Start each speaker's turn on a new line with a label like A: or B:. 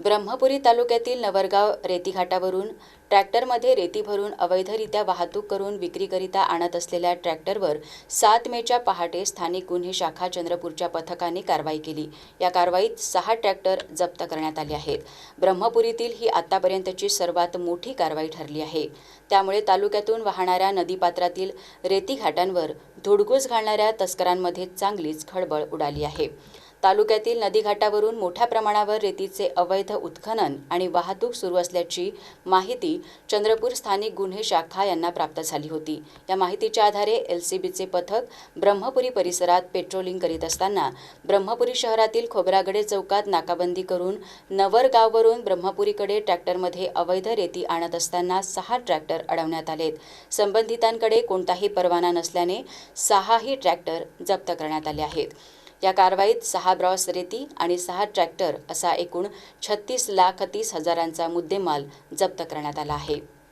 A: ब्रह्मपुरी तालुक्यातील नवरगाव रेतीघाटावरून ट्रॅक्टरमध्ये रेती भरून अवैधरित्या वाहतूक करून विक्रीकरिता आणत असलेल्या ट्रॅक्टरवर सात मेच्या पहाटे स्थानिक गुन्हे शाखा चंद्रपूरच्या पथकाने कारवाई केली. या कारवाईत सहा ट्रॅक्टर जप्त करण्यात आले आहेत. ब्रह्मपुरीतील ही आतापर्यंतची सर्वात मोठी कारवाई ठरली आहे. त्यामुळे तालुक्यातून वाहणाऱ्या नदीपात्रातील रेतीघाटांवर धुडगूस घालणाऱ्या तस्करांमध्ये चांगलीच खळबळ उडाली आहे. तालुक्यातील नदीघाटावरून मोठ्या प्रमाणावर रेतीचे अवैध उत्खनन आणि वाहतूक सुरू असल्याची माहिती चंद्रपूर स्थानिक गुन्हे शाखा यांना प्राप्त झाली होती. या माहितीच्या आधारे एल सी बीचे पथक ब्रह्मपुरी परिसरात पेट्रोलिंग करीत असताना ब्रह्मपुरी शहरातील खोबरागडे चौकात नाकाबंदी करून नवरगाववरून ब्रह्मपुरीकडे ट्रॅक्टरमध्ये अवैध रेती आणत असताना सहा ट्रॅक्टर अडवण्यात आलेत. संबंधितांकडे कोणताही परवाना नसल्याने सहाही ट्रॅक्टर जप्त करण्यात आले आहेत. या कारवाईत सहा ब्रॉस रेती आणि सहा ट्रॅक्टर असा एकूण छत्तीस लाख तीस हजारांचा मुद्देमाल जप्त करण्यात आला आहे.